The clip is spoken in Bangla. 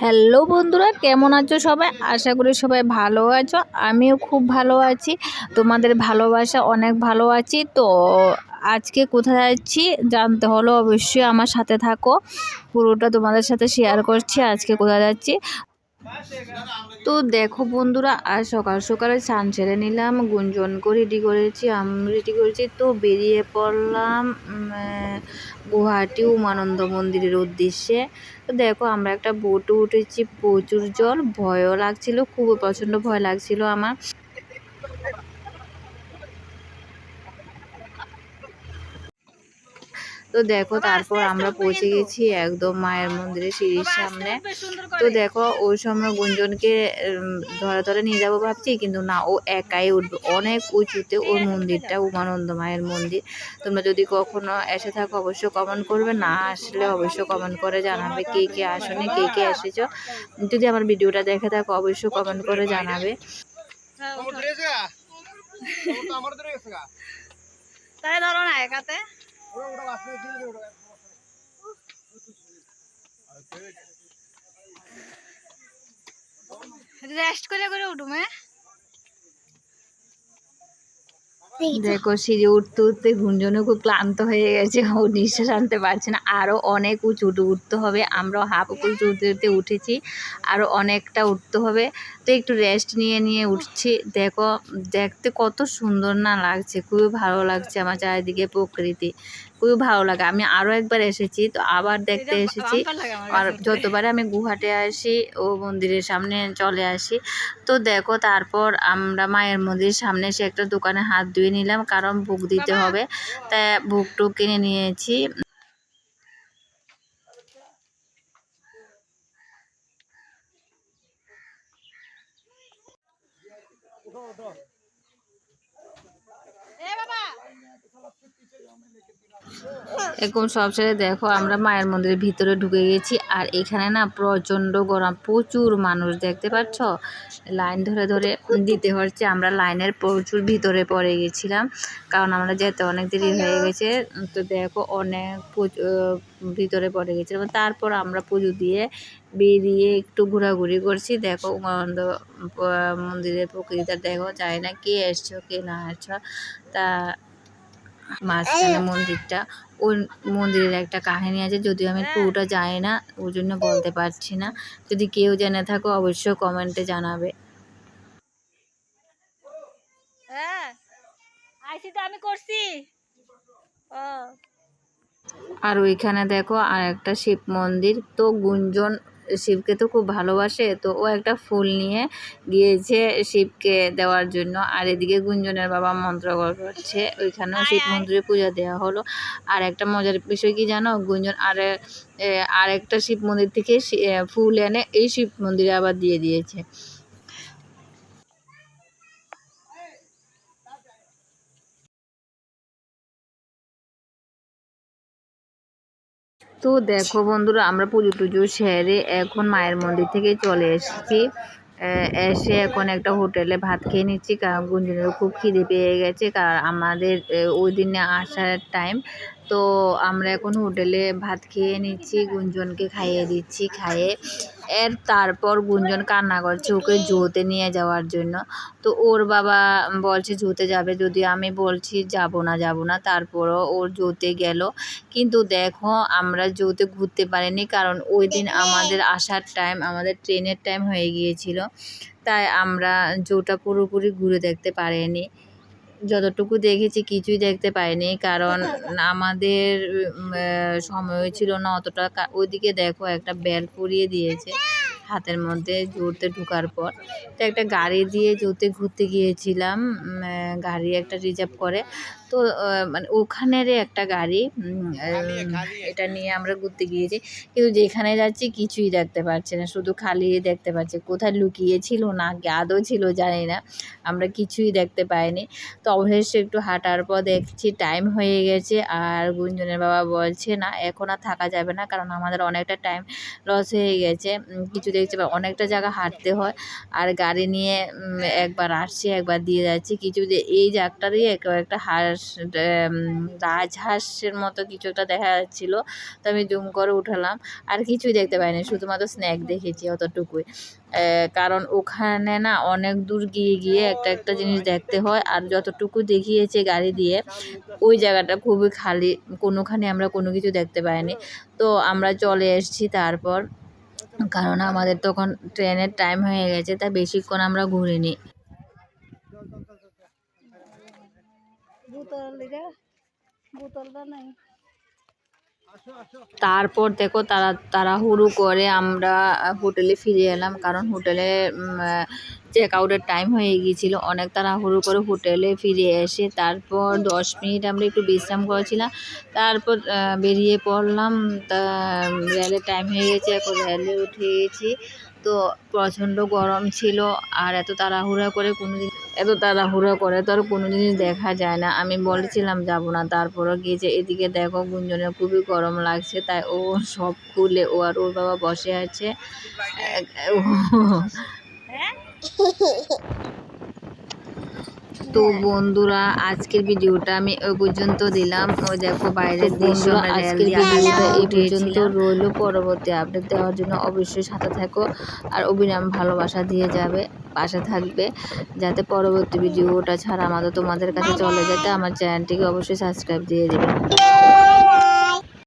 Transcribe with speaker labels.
Speaker 1: হ্যালো বন্ধুরা, কেমন আছো সবাই? আশা করি সবাই ভালো আছো, আমিও খুব ভালো আছি, তোমাদের ভালোবাসা অনেক ভালো আছি। তো আজকে কোথায় যাচ্ছি জানতে হলো অবশ্যই আমার সাথে থাকো, পুরোটা তোমাদের সাথে শেয়ার করছি আজকে কোথায় যাচ্ছি। তো দেখো বন্ধুরা আর সকাল সকালে স্নান সেরে নিলাম, গুঞ্জন করে রেডি করেছি, আমি রেডি করেছি, তো বেরিয়ে পড়লাম গুয়াহাটি উমানন্দ মন্দিরের উদ্দেশ্যে। তো দেখো, আমরা একটা বোটে উঠেছি, প্রচুর জল, ভয়ও লাগছিল খুব প্রচণ্ড ভয় লাগছিল আমার। তো দেখো তারপর আমরা পৌঁছে গেছি একদম মায়ের মন্দিরের সিঁড়ির সামনে। তো দেখো ওই সময় গুঞ্জনকে ধরে ধরে নিয়ে যাব ভাবছি কিন্তু না ও একাই উঠবে। অনেক উঁচুতে ওই মন্দিরটা উমানন্দ মায়ের মন্দির। তোমরা যদি কখনো এসে থাকো অবশ্যই কমেন্ট করবে না আসলে অবশ্যই কমেন্ট করে জানাবে কে কে আসনি কে কে এসেছ। যদি আমার ভিডিওটা দেখে থাকো অবশ্যই কমেন্ট করে জানাবে।
Speaker 2: গা।
Speaker 1: তাই ধরো না একাতে। রেস্ট করে করে উঠুমে দেখো, সিঁড়ি উঠতে উঠতে গুঞ্জনও খুব ক্লান্ত হয়ে গেছে, ও নিঃশ্বাস আনতে পারছে না। আরও অনেক উঁচু উঠে উঠতে হবে, আমরাও হাফ উঁচু উঠতে উঠতে উঠেছি আরও অনেকটা উঠতে হবে। তো একটু রেস্ট নিয়ে নিয়ে উঠছি। দেখো, দেখতে কত সুন্দর না লাগছে, খুবই ভালো লাগছে আমার চারিদিকে প্রকৃতি। খুবই ভালো লাগে। আমি আরও একবার এসেছি তো আবার দেখতে এসেছি। আর যতবার আমি গুহাটে আসি ও মন্দিরের সামনে চলে আসি তো দেখো তারপর আমরা মায়ের মন্দিরের সামনে এসে একটা দোকানে হাত ধুয়ে নিলাম কারণ বুক দিতে হবে। তাই বুক টুক কিনে নিয়েছি। এরকম সব ছেড়ে দেখো, আমরা মায়ের মন্দিরের ভিতরে ঢুকে গেছি, আর এখানে না প্রচণ্ড গরম, প্রচুর মানুষ দেখতে পাচ্ছ? লাইন ধরে ধরে দিতে হচ্ছে, আমরা লাইনের প্রচুর ভিতরে পড়ে গেছিলাম, কারণ আমরা যেতে অনেক দেরি হয়ে গেছে, তো দেখো অনেক ভিতরে পড়ে গেছিলাম তারপর আমরা পুজো দিয়ে বেরিয়ে একটু ঘোরাঘুরি করছি, দেখো উমানন্দ মন্দিরের প্রকৃতিটা দেখো যায় না কে এসছো, কে না এসছো, তা মাঝখানে মন্দিরটা। ওই মন্দিরের একটা কাহিনী আছে যদিও আমি পুরোটা জানি না ওই জন্য বলতে পারছি না। যদি কেউ জেনে থাকো অবশ্যই কমেন্টে জানাবে।
Speaker 3: হ্যাঁ আইসি তো আমি করছি। ও।
Speaker 1: আর ওইখানে দেখো আর একটা শিব মন্দির। তো গুঞ্জন শিবকে তো খুব ভালোবাসে তো ও একটা ফুল নিয়ে গিয়েছে শিবকে দেওয়ার জন্য। আর এদিকে গুঞ্জনের বাবা মন্ত্র করছে ওইখানেও শিব মন্দিরে পূজা দেওয়া হলো। আর একটা মজার বিষয় কি জানো? গুঞ্জন আর আর একটা শিব মন্দির থেকে ফুল এনে এই শিব মন্দিরে আবার দিয়ে দিয়েছে। তো দেখো বন্ধুরা, আমরা পুজো টুজো সেরে এখন মায়ের মন্দির থেকে চলে এসেছি। এসে এখন একটা হোটেলে ভাত খেয়ে নিচ্ছি, কারণ গুঞ্জনের খুব খিদে পেয়ে গেছে। কারণ আমাদের ওই দিনে আসার টাইম তো আমরা এখন হোটেলে ভাত খেয়ে নিচ্ছি, গুঞ্জনকে খাইয়ে দিচ্ছি, খাইয়ে এর তারপর গুঞ্জন কান্না করছে ওকে জোতে নিয়ে যাওয়ার জন্য। তো ওর বাবা বলছে, জোতে যাবে যদি? আমি বলছি, যাব না যাব না। তারপরও ওর জোতে গেল। কিন্তু দেখো, আমরা জোতে ঘুরতে পারিনি কারণ ওই দিন আমাদের আসার টাইম আমাদের ট্রেনের টাইম হয়ে গিয়েছিল। তাই আমরা জোটা পুরোপুরি ঘুরে দেখতে পারিনি। যতটুকু দেখেছি কিছুই দেখতে পাইনি, কারণ আমাদের সময় ছিল না অতটা। ওইদিকে দেখো একটা বেল পরিয়ে দিয়েছে হাতের মধ্যে জোরতে ঢুকার পর। তো একটা গাড়ি দিয়ে জোরতে ঘুরতে গিয়েছিলাম গাড়ি একটা রিজার্ভ করে। তো মানে ওখানেরই একটা গাড়ি এটা নিয়ে আমরা ঘুরতে গিয়েছি। কিন্তু যেখানে যাচ্ছি কিছুই দেখতে পাচ্ছি না শুধু খালি দেখতে পাচ্ছি। কোথায় লুকিয়ে ছিল না আদৌ ছিল জানি না। আমরা কিছুই দেখতে পাইনি। তো অবশেষে একটু হাঁটার পর দেখছি টাইম হয়ে গেছে। আর গুঞ্জনের বাবা বলছে না এখন আর থাকা যাবে না কারণ আমাদের অনেকটা টাইম লস হয়ে গেছে। কিছু দেখছি বা অনেকটা জায়গা হাঁটতে হয়। আর গাড়ি নিয়ে একবার আসছি একবার দিয়ে যাচ্ছি। কিছু যে এই জায়গাটা দিয়ে একটা হার রাজহাঁসের মতো কিছু একটা দেখা যাচ্ছিল। তো আমি জুম করে উঠালাম, আর কিছুই দেখতে পাইনি, শুধুমাত্র স্ন্যাক দেখেছি অতটুকুই। কারণ ওখানে না অনেক দূর গিয়ে গিয়ে একটা একটা জিনিস দেখতে হয়, আর যতটুকু দেখিয়েছে গাড়ি দিয়ে, ওই জায়গাটা খুবই খালি, কোনোখানে আমরা কোনো কিছু দেখতে পাইনি। তো আমরা চলে এসেছি তারপর, কারণ আমাদের তখন ট্রেনের টাইম হয়ে গেছে তাই বেশিক্ষণ আমরা ঘুরিনি। তারপর দেখো তারা তাড়াহুড়ো করে আমরা হোটেলে ফিরে এলাম, কারণ হোটেলে চেক আউটের টাইম হয়ে গিয়েছিল। অনেক তাড়াহুড়ো করে হোটেলে ফিরে এসে তারপর দশ মিনিট আমরা একটু বিশ্রাম করেছিলাম। তারপর বেরিয়ে পড়লাম। তা রেলের টাইম হয়ে গেছে, এখন রেলে উঠে গেছি। তো প্রচণ্ড গরম ছিল, আর এত তাড়াহুড়া করে কোনো এত তাড়াহুড়ো করে তো আর কোনো জিনিস দেখা যায় না। আমি বলেছিলাম যাব না। তারপরও গিয়েছে এদিকে দেখো গুঞ্জনের খুবই গরম লাগছে তাই ও সব খুলে ও আর ওর বাবা বসে আছে। তো বন্ধুরা আজকের ভিডিওটা আমি ওই পর্যন্ত দিলাম। ওই দেখো বাইরের দৃশ্য আজকের ভিডিওটা এই পর্যন্ত রইল। পরবর্তী আপডেট দেওয়ার জন্য অবশ্যই সাথে থাকো। আর অবিরাম ভালোবাসা দিয়ে যাবে। পাশে থাকবে। যাতে পরবর্তী ভিডিওটা ছাড়া আমাদের তোমাদের কাছে চলে যেতে, আমার চ্যানেলটিকে অবশ্যই সাবস্ক্রাইব দিয়ে দেবে।